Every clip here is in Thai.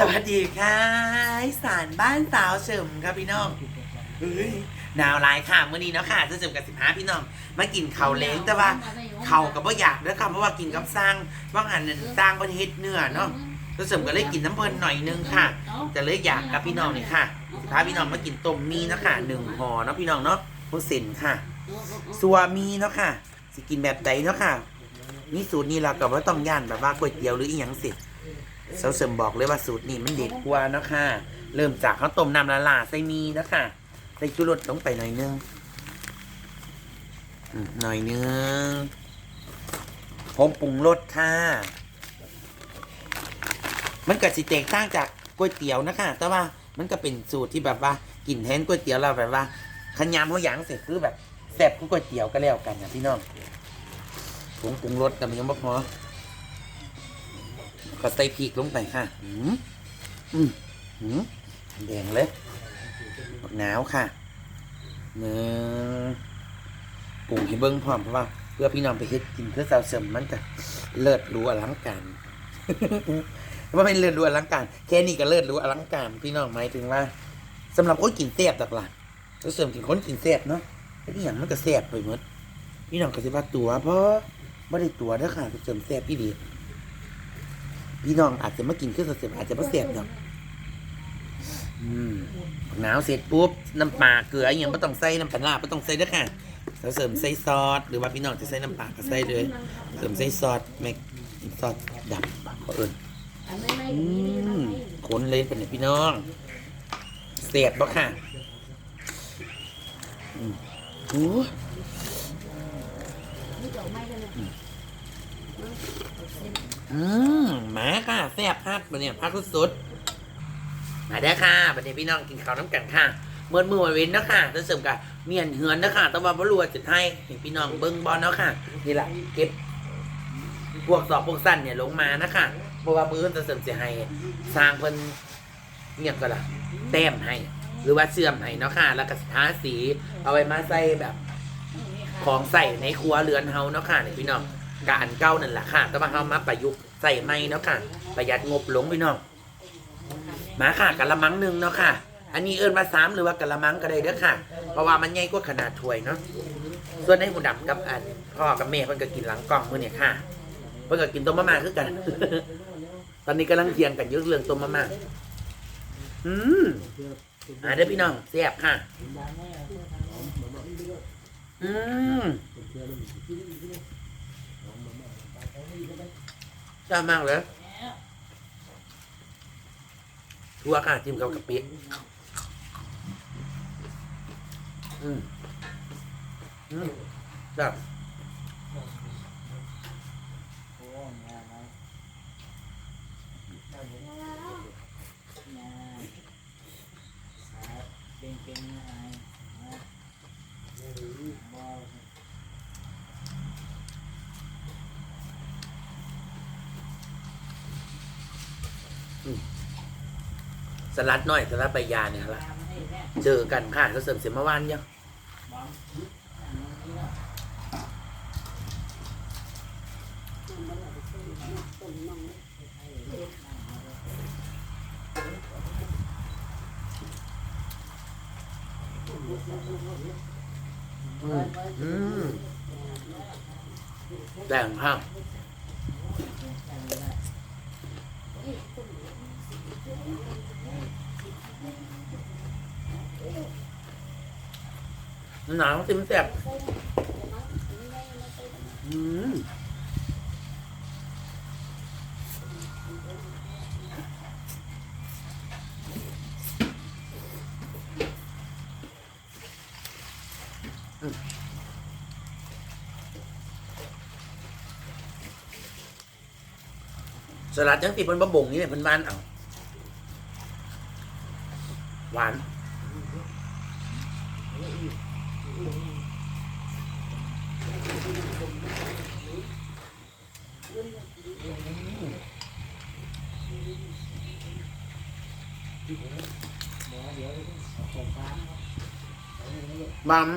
สวัสดีค่ะสารบ้านสาวเฉิมครับพี่น้องเฮ้ยหนาวหลายค่ะเมื่อนี้เนาะค่ะจะเฉิมกับสิบห้าพี่น้อง มากินข้าวเล้งแต่ว่าเขาวกับว่าอยากเด้อค่ะเพราะว่ากินกับสร้างว่างอันนั้นสร้างประเทศเนื้อเนาะจะเฉิมก็เลยกินน้ำเพลินหน่อยนึงค่ะ จะเลยอยากกับพี่น้องนี่ค่ะสิบห้าพี่น้องมากินต้มมีเนาะค่ะหนึ่งห่อเนาะพี่น้องเนาะพวกเส้นค่ะสัวมีเนาะค่ะ สิกินแบบใดเนาะค่ะนี่สูตรนี้เรากับว่าต้องย่านแบบว่าก๋วยเตี๋ยวหรืออีหยังเสร็จ เสาเสริมบอกเลยว่าสูตรนี้มันเด็ดกว่าเนาะค่ะ เริ่มจากข้าวต้มน้ำละลาใส่มีนะค่ะ ใส่จุรสลงไปหน่อยนึงหน่อยนึงผงปรุงรสค่ะ มันก็สิแตกต่างจากก๋วยเตี๋ยวนะคะ แต่ว่ามันก็เป็นสูตรที่แบบว่ากินแทนก๋วยเตี๋ยวเราแบบว่าขยำเขาหยางเสร็จคือแบบแซ่บก๋วยเตี๋ยวก็แล้วกันนะพี่น้องผงปรุงรสแต่มันยังไม่พอ ก็ใส่พริกลงไปค่ะ อืมอืมอืมแดงเลยบักหนาวค่ะหนึ่งปรุงให้เบิ้งพร้อมเพราะว่า เพื่อพี่น้องไปเฮ็ดกินเพื่อสาวเสริมมันจะเลิศรู้อลังการว่าเป็นเลิศรู้อลังการ แค่นี้ก็เลิศรู้อลังการ พี่น้องหมายถึงว่าสำหรับคนกินแซ่บหลักๆสาวเสริมกินคนกินแซ่บเนาะไอ้ที่อย่างมันก็แซ่บไปหมดพี่น้องก็สิว่าตัวเพราะไม่ได้ตัวเด้อค่ะสาวเสริมแซ่บพี่ดี พี่น้องอาจจะมากินเครื่อสาวเสริมอาจจะไม่แซ่บดอกอืมหนาวเสร็จปุ๊บน้ำปลาเกลืออย่างไม่ต้องใส่น้ำปลาร้าไม่ต้องใส่ด้อค่ะสาเสริมใส่ซอสหรือว่าพี่น้องจะใส่น้ำปลาก็ใส่เลยเสริมใส่ซอสแม็กซอสดำเขาเอิญอืมขนเลยเป็นไงพี่น้องเสียบบ่ค่ะอืมโอ้ อืมมาค่ะแซ่บพักบันเนี่ยพักสุดๆมาได้ค่ะบันนี้พี่น้องกินข้าวน้ำกันค่ะเมื่อมือวันเว้นนาะค่ะจะเสริมกับเมียนเหือนเนาะค่ะแต่ว่าบรู้ว่าจะให้ให้พี่น้องเบิ้งบอลเนาะค่ะนี่แหละเก็บพวกสอบพวกสั้นเนี่ยลงมานะค่ะเพราะว่ามืออนจะเสริมเสียให้สร้างเพิ่นเงียบก็ล่ะแต้มให้ หรือว่าเชื่อมให้เนาะค่ะ แล้วก็ทาสี เอาไว้มาใส่แบบ ของใส่ในครัวเรือนเฮาเนาะค่ะนี่พี่น้อง กอันเก่านั่นแหละค่ะ แต่ว่าเฮามาประยุกต์ใส่ใหม่เนาะค่ะ ประหยัดงบลงพี่น้องมาค่ะกะละมังหนึ่งเนาะค่ะ อันนี้เอิ้นมาสามหรือว่ากะละมังก็ได้เด้อค่ะ เพราะว่ามันใหญ่กว่าขนาดถ้วยเนาะส่วนในหูดำกับอันพ่อกับแม่เพิ่นก็กินหลังกล้องมื้อเนี่ยค่ะเพิ่นก็กินต้มมะม่าคือกัน ตอนนี้กำลังเทียงกันยุ่เรื่องต้มมะม่าอืมอ่าเด้อพี่น้องแซ่บค่ะ อืม ชอบมากเลยทัวค่ะจิ้มกับกะปิอืมอืมจ้บ สลัดหน่อยสลัดใบยาเนี่ยละเจอกันค่ะก็เสริมเสียเมื่อวานยังอืมอืมแดงข้าว หนาวติมแซ่บอืมสลัดจังติมันบะบ่งนี่เนี่ยมันบ้านเอา บัม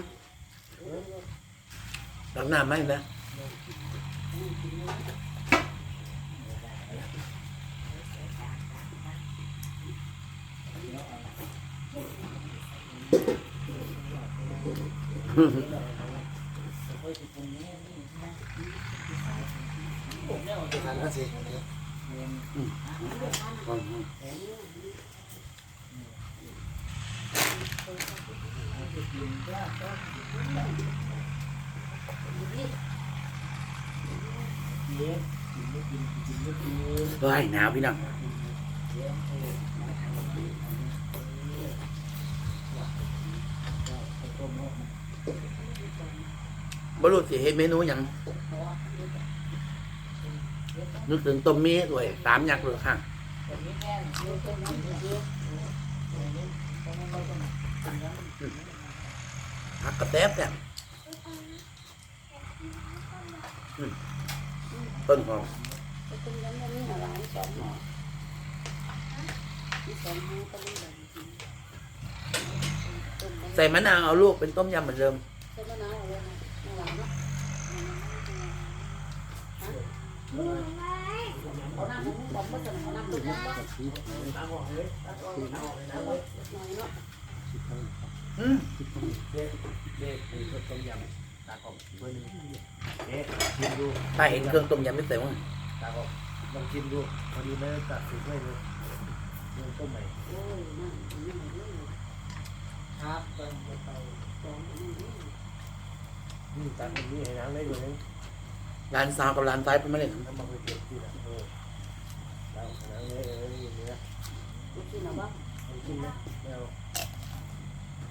ตักน้ำไหมนะทานก็สิ เฮ้ยหนาวพี่น้องบรุษสิเฮ็ดเมนูหยังนึกถึงต้มมีด้วยสามยักษ์เลยค่ะ ผักกระแทบเนี่ยอืมต้นหอมต้มยำมันมีหลายสองหม้อมีสองหม้อก็มีแบบต้มใส่มะนาวเอาลูกเป็นต้มยำเหมือนเดิมใส่มะนาวเอาเลยนะมะนาวเนาะเอาน้ำมันบอกว่าะเอาน้ำต้มยำก็หน่ อืมเด็กเด็กเครื่องต้มยำตากบเบอร์หนึ่งเด็กชิมดูถ้าเห็นเครื่องต้มยำไม่ใส่ว่าตากบลองชิมดูพอดีเลยตัดสินไว้เลยเรื่องต้มใหม่โอ้ยน้ำมันไม่ได้เลยครับต้มไปสองอันนี้นี่ตัดตรงนี้ให้น้ำได้ด้วยนึงร้านซาวกับร้านซ้ายเป็นมเร็งน้ำมันไปเก็บที่หลังเออแล้วน้ำเลยเออนี่เนื้อลูกชิ้นเอาบ้างมันกินนะไม่เอา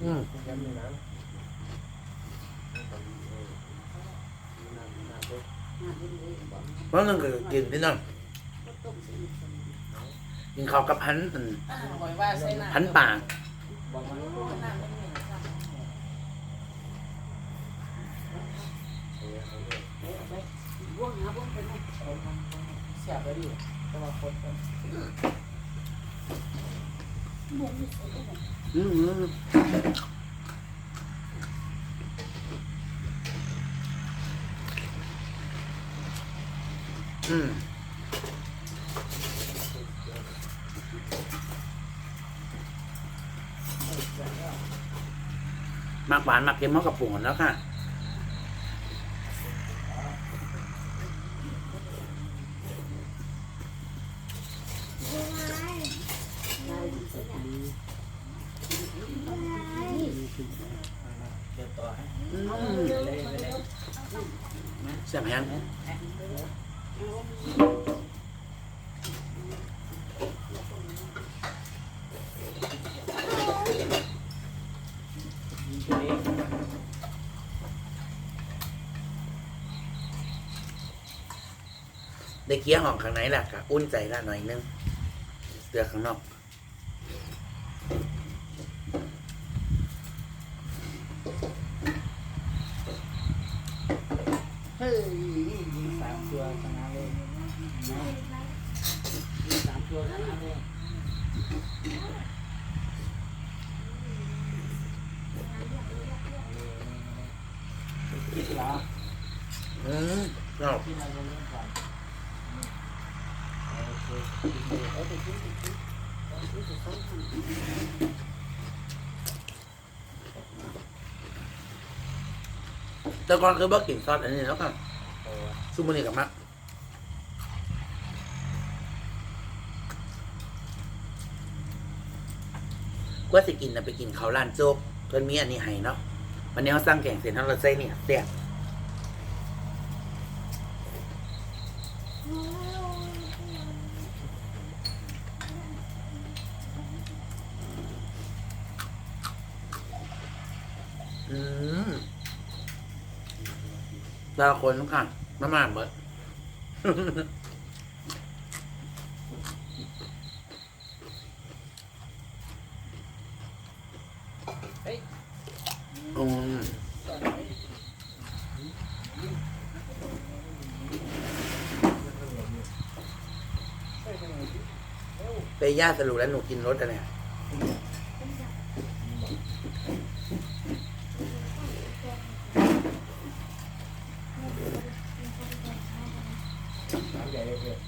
อืมต้มยำในน้ำเออน้ำน้ำเลยน้ำมันเลยบอกเพราะนั่นก็กินพี่น้องก็ต้มสิกินข้าวกับพันธุ์หอยว่าใส่น้ำพันธุ์ป่าบอกมันน้ำไม่มีน้ำเออเอาเลยเอาไปบ้วงหาบ้วงไปไหนเสียบไปดิจะมาคนกัน บ้วงนี่ใส่ได้ไหม อืมอืมมากหวานมักเค็มเขากับปรุงแล้วค่ะ เดี๋ยวต่อให้ อืม เลยเลยเลย แซ่บแห้ง มีตัวนี้ ได้เคี้ยวหอมข้างในแหละก็อุ่นใจละหน่อยนึงเตือข้างนอกเฮ้ยยิงสามตัวชนะเลยยิงสามตัวชนะเลยคิดแล้วอืมชอบ ที่เราเล่นก่อน แต่ก่อนคือบ่กินซอสอันนี้แล้วก็โอ้ซุปมันนี่กับมักกว่าสิกินนะไปกินเขาวร้านโจ๊กเพิ่นมีอันนี้ให้เนาะวันนี้เขาสั่งแกงเสร็จแล้วเราใส่เนี่ยแซ่บอืม แต่ละคนค่ะมามาเบิดอืมไปย่าสรุปแล้วหนูกินรสอะไรอะ น้ำใหญ่เลยเพื่อน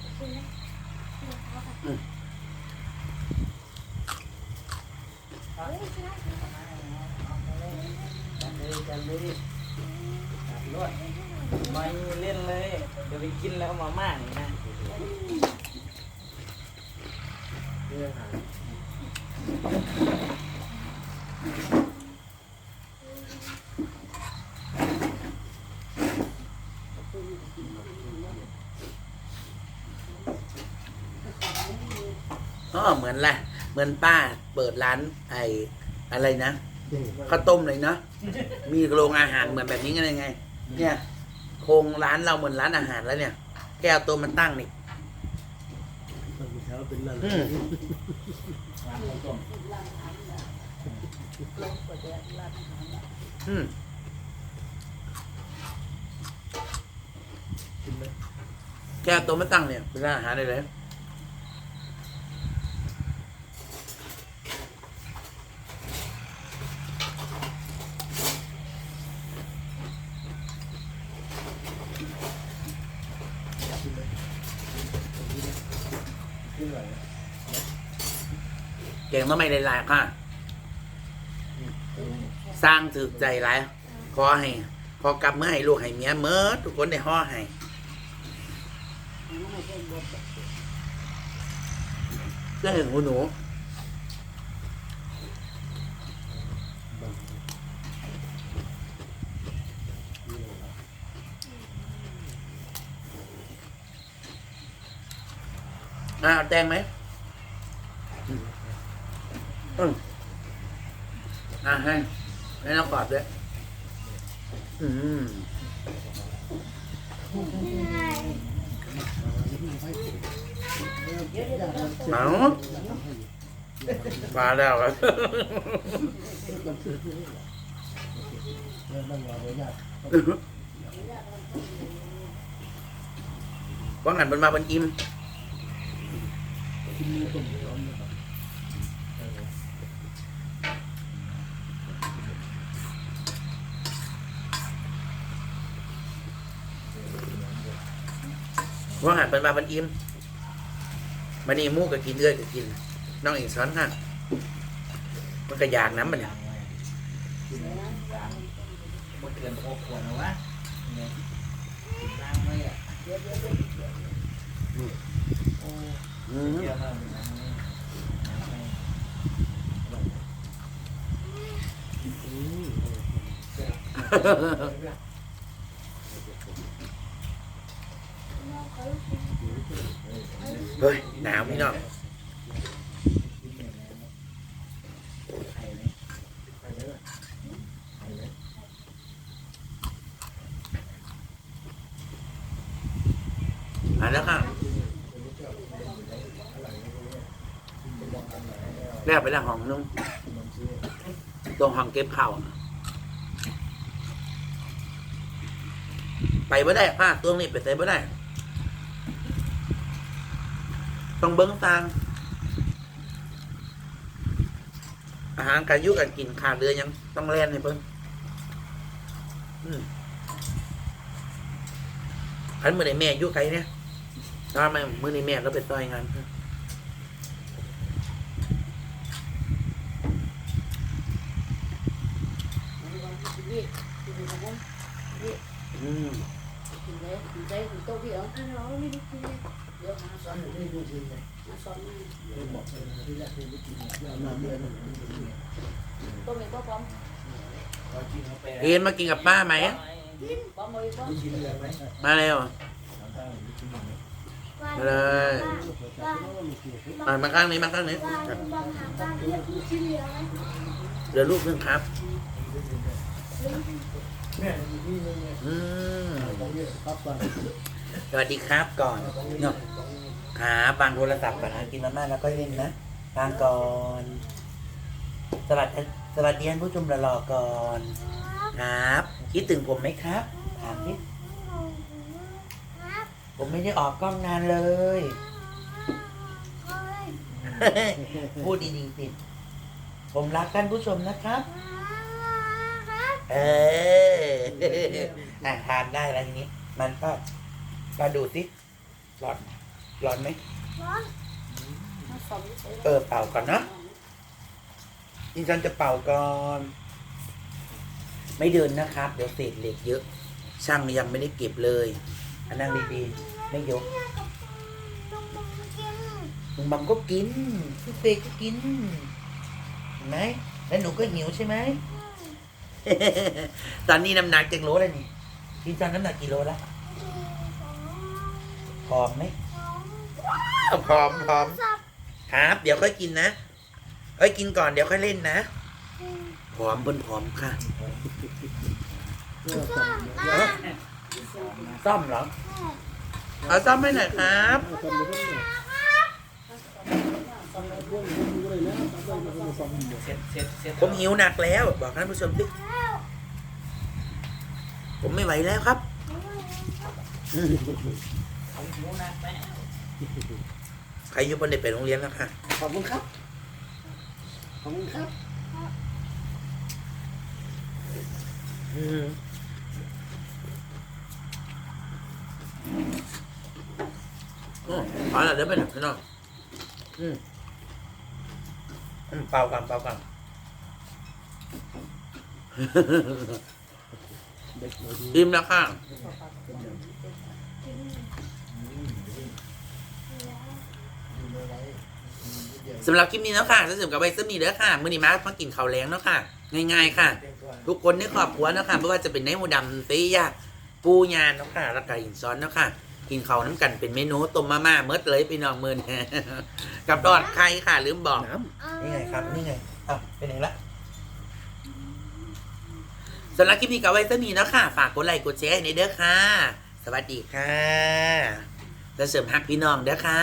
ท จั นเลยจันเลยจัดรวดไม่เล่นเลย เดี๋ยวไปกินแล้วมาม่านี่นะเรื่องหาอ๋อเหมือนแหละเหมือนป้าเปิดร้านไอ้อะไรนะข้าวต้มเลยเนาะ มีโรงอาหารเหมือนแบบนี้กันยังไง เนี่ยโครงร้านเราเหมือนร้านอาหารแล้วเนี่ย แก้วตัวมันตั้งนี่ต้องมีเท้าเป็นละอืม ร้านข้าวต้มอืมกินไหมแก้วตัวมันตั้งเนี่ยเป็นร้านอาหารได้เลย กินไหว เก่งมาไม่หลายค่ะ สร้างถือใจหลายขอให้ขอกลับเมื่อให้ลูกให้เมียเมื่อทุกคนได้ห่อให้เรื่องหูหนูอ่าเอาแตงไหม อืมอ่าให้ให้น้องกอดด้วยอืมเอามาแล้วครับเรื่องต้องรอไว้ยากว่างันมันมาบนอิ่ม กินต้มร้อนนะครับ ว่างันมันมาบนอิ่มมันนี่หมูก็กินเลือดก็กิน น้องอีกช้อนค่ะมันก็อยากน้ำมันเนี่ยบ่เกินหกขวดนะวะเนี่ยล้างเลยอะอืมเยอะมากเลยนะล้างเลยอืม เฮ้ยหนาวพี่น้องมาแล้วค่ะแล้วไปแล้วห้องนึงตรงห้องเก็บข้าวไปไม่ได้ค่ะตรงนี้ไปใส่ไม่ได้ ต้องเบิ้งตาง อาหารการยุกันกินขาดเรือยังต้องแล่นให้เบิ้งอืมอันมือในแม่ยุไกลเนี่ยถ้าไม่มือในแม่ก็ไปต่อยงานอืมน้ำเย็น Tôi mình có bóng เอ็นมากินเลย กับป้าไหม bóng mười bóng กินเลยไหมมาเร็วมาเลยมาข้างนี้มาข้างนี้เดี๋ยวลูกนึงครับอืมต้องเยอะครับ สวัสดีครับก่อนเนาะครับางโทรศัพท์ก่อนนะกินมาม่าแล้วก็เล่นนะวางก่อน สวัสดีสวัสดีท่านผู้ชมรอๆก่อน ครับ คิดถึงผมไหมครับถามสิผมไม่ได้ออกกล้องนานเลย พูดดีๆสิผมรักท่านผู้ชมนะครับ เอออะทานได้แล้วทีนี้ มันก็ มาดูสิร้อนร้อนไหม Nó sống เออ เป่าก่อนเนาะดิฉันจะเป่าก่อน ไม่เดินนะครับ เดี๋ยวเศษเหล็กเยอะ ช่างยังไม่ได้เก็บเลยอันนั่งดีๆไม่ยกลุงบังก็กินพี่เฟยก็กินเห็นไหมแล้วหนูก็หิวใช่ไหมตอนนี้น้ำหนักจังโลแล้วนี่พี่จันน้ำหนักกี่โลแล้ว พร้อมไหมพร้อมพร้อมครับ เดี๋ยวค่อยกินนะเอ้ยกินก่อนเดี๋ยวค่อยเล่นนะพร้อมเพิ่นพร้อมค่ะซ่อมเหรอเอาซ่อมให้หน่อยครับเสร็จเสร็จเสร็จผมหิวหนักแล้ว บอกท่านผู้ชมสิผมไม่ไหวแล้วครับ ผมหิวนะแม่ใครอยุบนเด็กไปโรงเรียนแล้วค่ะ ขอบคุณครับ ขอบคุณครับอืมอืมเอาละเดี๋ยวไปหนักพี่น้องอืมอืมเป่ากันเป่ากันเด็กเลยดีอิ่มแล้วค่ะ สำหรับคลิปนี้แล้วค่ะจะเสริมกับไวซ์มีเด้อค่ะ มื่อนี้มามากินข้าวแล้งแล้วค่ะ ง่ายๆค่ะ ทุกคนในครอบครัวเนาะคะไม่ว่าจะเป็นในหมูดำเตี้ยปูยานเนาะค่ะแล้วก็หินซ้อนเนาะค่ะ กินเขาวน้ำกันเป็นเมนูต้มมาม่าเมื่อเลยพี่น้องมือนี่กับดอดไข่ค่ะลืมบอกน้นี่ไงครับนี่ไงอะเป็นไงละสำหรับคลิปนี้ก็เอาไว้เท่านี้เนาะค่ะ ฝากกดไลค์กดแชร์ให้ในเด้อค่ะ สวัสดีค่ะแล้วเสริมฮักพี่น้องเด้อค่ะ